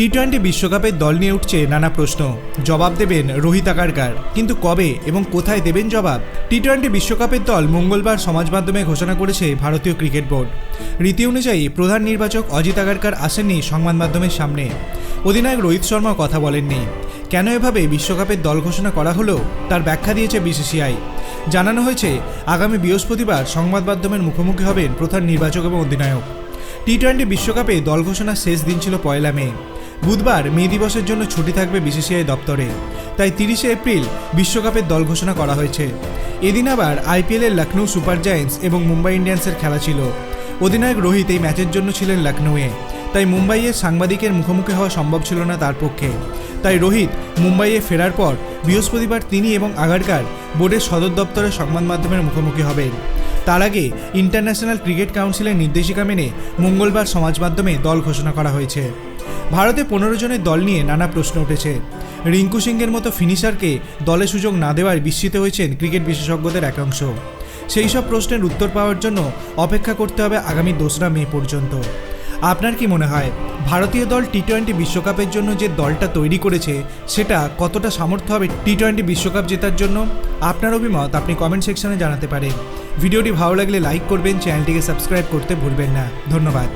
T twenty বিশ্বকাপের দল নিয়ে উঠছে নানা প্রশ্ন। জবাব দেবেন রোহিত আগারকার। কিন্তু কবে এবং কোথায় দেবেন জবাব? টি টোয়েন্টি বিশ্বকাপের দল মঙ্গলবার সমাজ মাধ্যমে ঘোষণা করেছে ভারতীয় ক্রিকেট বোর্ড। রীতি অনুযায়ী প্রধান নির্বাচক অজিত আগারকার আসেননি সংবাদ মাধ্যমের সামনে। অধিনায়ক রোহিত শর্মা কথা বলেননি। কেন এভাবে বিশ্বকাপের দল ঘোষণা করা হলো? তার ব্যাখ্যা দিয়েছে বিসিসিআই। জানানো হয়েছে, আগামী বৃহস্পতিবার সংবাদ মাধ্যমের মুখোমুখি হবেন প্রধান নির্বাচক এবং অধিনায়ক। টি টোয়েন্টি বিশ্বকাপে দল ঘোষণার শেষ দিন ছিল পয়লা মে। বুধবার মে দিবসের জন্য ছুটি থাকবে বিসিসিআই দপ্তরে। তাই তিরিশে এপ্রিল বিশ্বকাপের দল ঘোষণা করা হয়েছে। এদিন আবার আইপিএলের লখনৌ সুপার জায়ান্টস এবং মুম্বাই ইন্ডিয়ান্সের খেলা ছিল। অধিনায়ক রোহিত এই ম্যাচের জন্য ছিলেন লখনৌয়ে তাই মুম্বাইয়ের সাংবাদিকের মুখোমুখি হওয়া সম্ভব ছিল না তার পক্ষে। তাই রোহিত মুম্বাইয়ে ফেরার পর বৃহস্পতিবার তিনি এবং আগারকার বোর্ডের সদর দপ্তরে সংবাদ মাধ্যমের মুখোমুখি হবেন। তার আগে ইন্টারন্যাশনাল ক্রিকেট কাউন্সিলের নির্দেশিকা মেনে মঙ্গলবার সমাজ মাধ্যমে দল ঘোষণা করা হয়েছে। ভারতে পনেরো জনের দল নিয়ে নানা প্রশ্ন উঠেছে। রিঙ্কু সিংয়ের মতো ফিনিশারকে দলে সুযোগ না দেওয়ায় বিস্মিত হয়েছেন ক্রিকেট বিশেষজ্ঞদের একাংশ। সেই সব প্রশ্নের উত্তর পাওয়ার জন্য অপেক্ষা করতে হবে আগামী দোসরা মে পর্যন্ত। আপনার কি মনে হয়, ভারতীয় দল টি টোয়েন্টি বিশ্বকাপের জন্য যে দলটা তৈরি করেছে, সেটা কতটা সামর্থ্য হবে টি টোয়েন্টি বিশ্বকাপ জেতার জন্য? আপনার অভিমত আপনি কমেন্ট সেকশনে জানাতে পারেন। ভিডিওটি ভালো লাগলে লাইক করবেন চ্যানেলটিকে সাবস্ক্রাইব করতে ভুলবেন না। ধন্যবাদ।